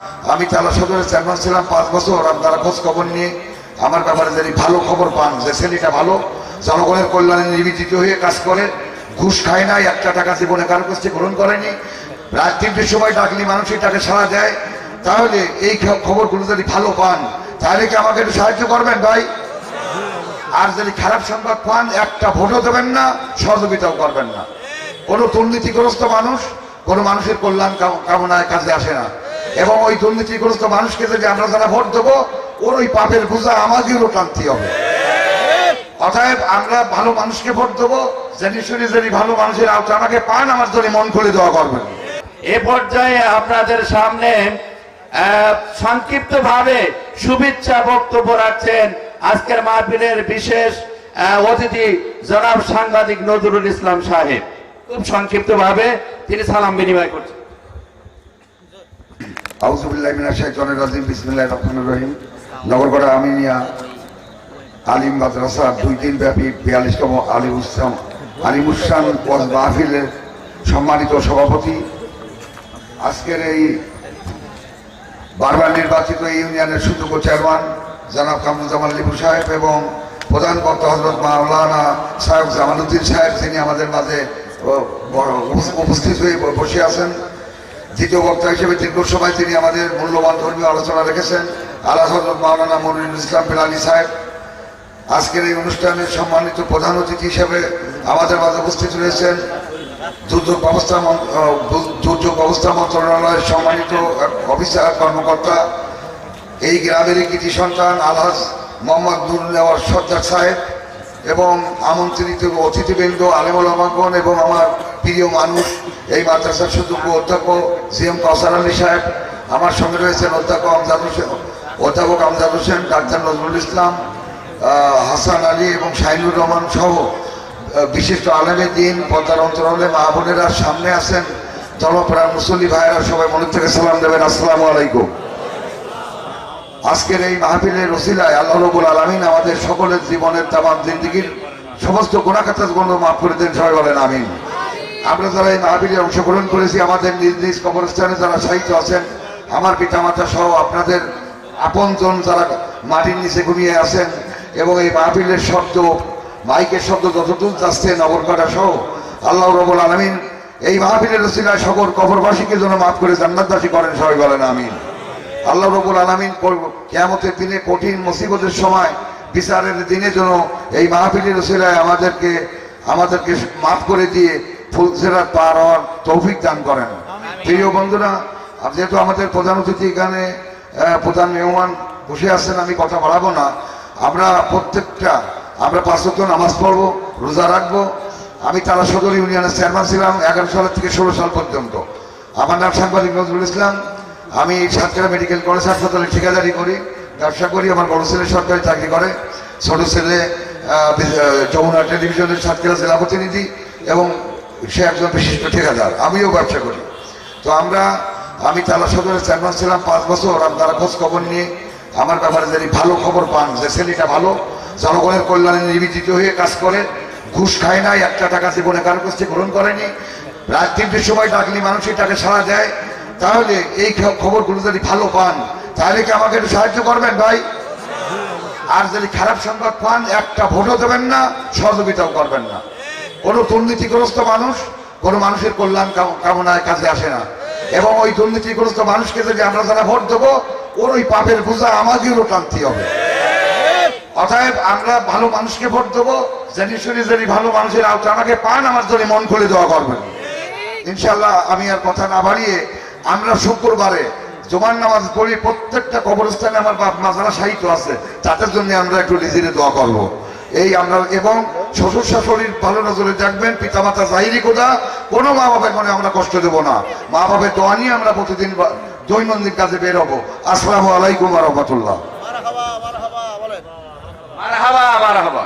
আমি চালা সদরের চেয়ারম্যান ছিলাম, পাঁচ বছর। আপনারা খোঁজ খবর নিয়ে আমার ব্যাপারে যদি ভালো খবর পান, যে ছেলেটা ভালো, জনগণের কল্যাণে নিবেদিত হয়ে কাজ করে, ঘুষ খায় নাই একটা টাকা জীবনে কারও কাছ গ্রহণ করেনি রাত তিনটের সময় ডাকলি মানুষই তাকে সাড়া দেয়। তাহলে এই খবরগুলো যদি ভালো পান, তাহলে কি আমাকে একটু সাহায্য করবেন ভাই? আর যদি খারাপ সংবাদ পান, একটা ভোটও দেবেন না, সহযোগিতাও করবেন না। কোনো দুর্নীতিগ্রস্ত মানুষ, কোনো মানুষের কল্যাণ কাম- কামনায় কাজে আসে না। এবং ওই দুর্নীতিগ্রস্ত মানুষকে যদি আমরা যারা ভোট দেবো, ওর ওই পাপের বোঝা আমাদেরও টানতে হবে। অতএব আমরা ভালো মানুষকে ভোট দেবো যদি শুনি যদি ভালো মানুষের আওতা আমাকে পান, আমার জন্য মন খুলে দেওয়া করবেন। এ পর্যায়ে আপনাদের সামনে সংক্ষিপ্ত ভাবে শুভেচ্ছা বক্তব্য রাখছেন আজকের মাহফিলের বিশেষ অতিথি জনাব সাংবাদিক নজরুল ইসলাম সাহেব। খুব সংক্ষিপ্ত ভাবে তিনি সালাম বিনিময় করছেন। রহমানির রহিম। আমিনিয়া দুই ব্যাপী বিয়াল্লিশতম উসলাম মাহফিলের সম্মানিত সভাপতি। আজকের এই বারবার নির্বাচিত ইউনিয়নের সুযোগ্য চেয়ারম্যান জনাব কামরুজ্জামান লিপু সাহেব এবং প্রধান বক্তা হজরত মাওলানা সাহেব জামালউদ্দিন সাহেব, যিনি আমাদের মাঝে উপস্থিত হয়ে বসে আছেন। দ্বিতীয় বক্তা হিসেবে দীর্ঘ সময় তিনি আমাদের মূল্যবান ধর্মীয় আলোচনা রেখেছেন। আল্লাহ মাওলানা মনিরুল ইসলাম বিলালি সাহেব। আজকের এই অনুষ্ঠানের সম্মানিত প্রধান অতিথি হিসেবে আমাদের মাঝে উপস্থিত রয়েছেন দুর্যোগ ব্যবস্থা দুর্যোগ ব্যবস্থা মন্ত্রণালয়ের সম্মানিত অফিসার, কর্মকর্তা, এই গ্রামেরই কৃতি সন্তান আলহাজ মোহাম্মদ নুর নেওয়ার সর্দার সাহেব এবং আমন্ত্রিত অতিথিবৃন্দ, আলেমুল আমাগণ এবং আমার প্রিয় মানুষ এই মাদ্রাসার সুযোগ্য অধ্যক্ষ সি এম কাউসার আলী সাহেব, আমার সঙ্গে রয়েছেন অধ্যক্ষ আমজাদ হোসেন, অধ্যাপক আমজাদ হোসেন, ডাক্তার নজরুল ইসলাম হাসান আলী এবং শাহিনুর রহমান সহ বিশিষ্ট আলেমের দিন পদ্মার অন্তরালে মা বোনেরা সামনে আছেন। ধর্মপ্রাণ মুসল্লি ভাইয়েরা সবাই মনে থেকে সালাম দেবেন। আসসালামু আলাইকুম। আজকের এই মাহফিলের রসিলায় আল্লাহ রবুল আলমিন আমাদের সকলের জীবনের তামাম জিন্দিগির সমস্ত গোনাকাতার গণ্য মাফ করে দেন। সবাই বলেন আমিন। আমরা যারা এই মাহফিলে অংশগ্রহণ করেছি, আমাদের নিজ নিজ কবরস্থানে যারা সাহিত্য আছেন, আমার পিতামাতা সহ আপনাদের আপনজন যারা মাটির নিচে ঘুমিয়ে আছেন এবং এই মাহফিলের শব্দ, মাইকের শব্দ যতদূর যাচ্ছে নগরকাটা সহ, আল্লাহ রবুল আলমিন এই মাহফিলের রসিলায় সকল কবরবাসীকে যেন মাফ করে জান্নাতবাসী করেন, সবাই বলেন আমিন। আল্লাহ রবুল আলমিন কেয়ামতের দিনে কঠিন মুসিবতের সময়, বিচারের দিনে যেন এই মাহফিলের রসিলায় আমাদেরকে আমাদেরকে মাফ করে দিয়ে ফুলসেরাত পার হওয়ার তৌফিক দান করেন। প্রিয় বন্ধুরা যেহেতু আমাদের প্রধান অতিথি এখানে প্রধান মেহমান বসে আছেন আমি কথা বাড়াবো না। আমরা প্রত্যেকটা আমরা পাঁচশত নামাজ পড়ব রোজা রাখব। আমি তারা সদর ইউনিয়নের চেয়ারম্যান ছিলাম এগারো সাল থেকে ষোলো সাল পর্যন্ত। আমার নাম সাংবাদিক নজরুল ইসলাম। আমি সাতক্ষীরা মেডিকেল কলেজ হাসপাতালে ঠিকাদারি করি ব্যবসা করি আমার বড় ছেলে সরকারি চাকরি করে। ছোট ছেলে যমুনা টেলিভিশনের সাতক্ষীরা জেলা প্রতিনিধি এবং সে একজন বিশিষ্ট ঠিকাদার, আমিও ব্যবসা করি। তো আমরা, আমি তালা সদরের চেয়ারম্যান ছিলাম পাঁচ বছর, আপনারা খোঁজ খবর নিয়ে আমার ব্যাপারে যদি ভালো খবর পান যে ছেলেটা ভালো, জনগণের কল্যাণে নিবেদিত হয়ে কাজ করে, ঘুষ খায় নাই, একটা টাকা জীবনে কারও কাছ গ্রহণ করেনি, রাত তিনটের সময় ডাকলি মানুষই তাকে সাড়া দেয়, তাহলে এই খবরগুলো যদি ভালো পান, তাহলে কি আমাকে একটু সাহায্য করবেন ভাই? আর যদি খারাপ সংবাদ পান, একটা ভোটও দেবেন না, সহযোগিতাও করবেন না। কোনো দুর্নীতিগ্রস্ত মানুষ কোনো মানুষের কল্যাণ কাম- কামনায় কাজে আসে না। এবং ওই দুর্নীতিগ্রস্ত মানুষকে যদি আমরা যারা ভোট দেবো, ওর ওই পাপের বোঝা আমাদেরও টানতে হবে। অতএব আমরা ভালো মানুষকে ভোট দেবো ভালো মানুষের আওতা আমাকে পান, আমার জন্য মন খুলে দেওয়া করবেন। ইনশাল্লাহ আমি আর কথা না বাড়িয়ে আমরা শুক্রবারে জমান নামাজ পড়ি, প্রত্যেকটা কবরস্থানে আমার বাপ মাজারা সাহিত্য আছে, তাদের জন্য আমরা একটু নিজেরে দোয়া করব। এই আমরা, এবং শ্বশুর শাশুড়ির ভালো নজরে দেখবেন পিতা পিতামাতা জাহিরি কোদা কোনো মা বাবার মনে আমরা কষ্ট দেবো না। মা বাবার দোয়া নিয়ে আমরা প্রতিদিন দৈনন্দিন কাজে বের হব। আসসালামু আলাইকুম রহমতুল্লাহ। মারহাবা মারহাবা।